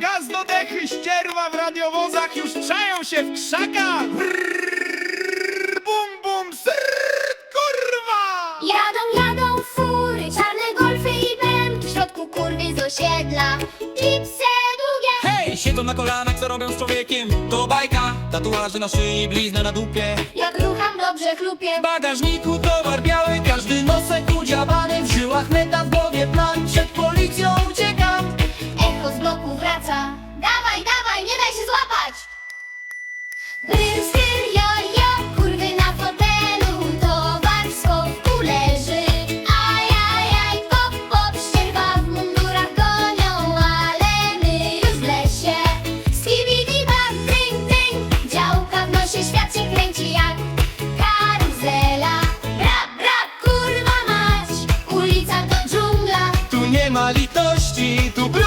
gaznodechy ścierwa w radiowozach już czają się w krzakach. Brrr, bum, bum, srrr, kurwa! Jadą, jadą fury, czarne golfy i BMW w środku kurwy z osiedla. Chipsy długie. Hej, siedzą na kolanach, co robią z człowiekiem? To bajka, tatuaże na szyi, blizna na dupie. Jak rucham dobrze chlupie. W bagażniku to daj się złapać! Brystyr, jo, jo, kurwy na fotelu Towar w schowku leży. Ajajaj, pop, pop, ścierwa w mundurach gonią Ale my już w lesie. Skibidi bam, ding, ding Działka w nosie, świat się kręci jak karuzela. Rap, rap, kurwa mać Ulica to dżungla. Tu nie ma litości, tu widym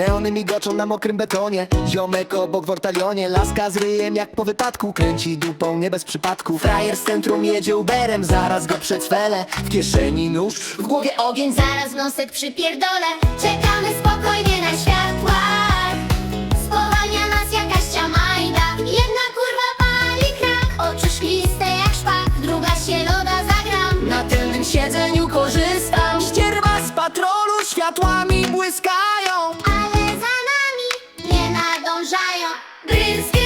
Neony migoczą na mokrym betonie. Ziomek obok w ortalionie Laska z ryjem jak po wypadku. Kręci dupą nie bez przypadku. Frajer z centrum jedzie Uberem. Zaraz go przedswele W kieszeni nóż. W głowie ogień Zaraz w nosek przypierdolę. Czekamy spokojnie na światłach Dreams.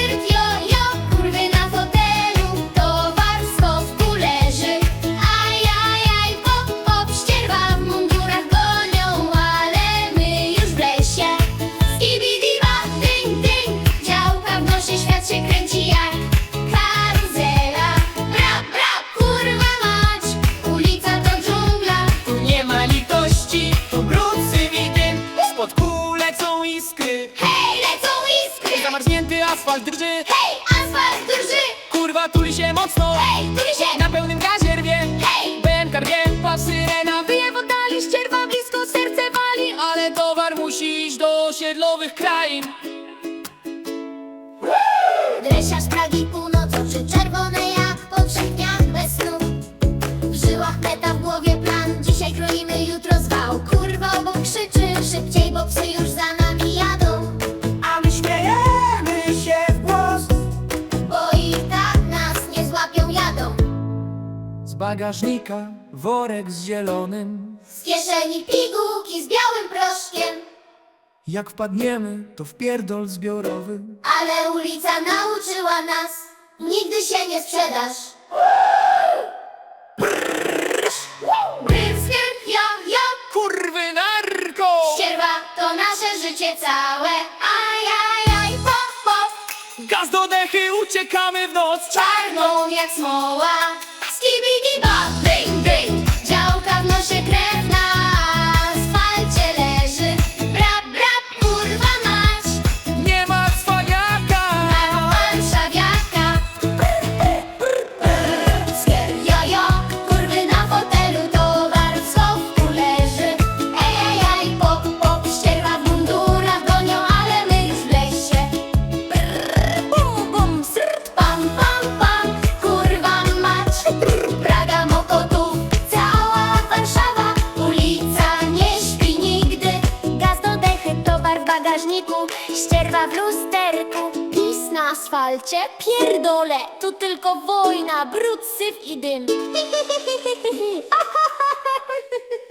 Zamarznięty asfalt drży. Hej asfalt drży. Kurwa tuli się mocno. Hej tuli się. Na pełnym gazie rwie Hej. BMK rwie, pa syrena. Wyje w oddali Ścierwa blisko, serce wali. Ale towar musi iść do osiedlowych krain. Dresiarz Pragi bagażnika worek z zielonym. Z kieszeni pigułki z białym proszkiem. Jak wpadniemy, to wpierdol zbiorowy. Ale ulica nauczyła nas Nigdy się nie sprzedasz. Bryskier, ja, ja. Kurwy narko! Ścierwa to nasze życie całe. Ajajaj, pop, pop Gaz do dechy, uciekamy w noc. Czarną jak smoła biggie bop, bing bing. Bagażniku Ścierwa w lusterku Pis na asfalcie, pierdolę. Tu tylko wojna, brud, syf i dym!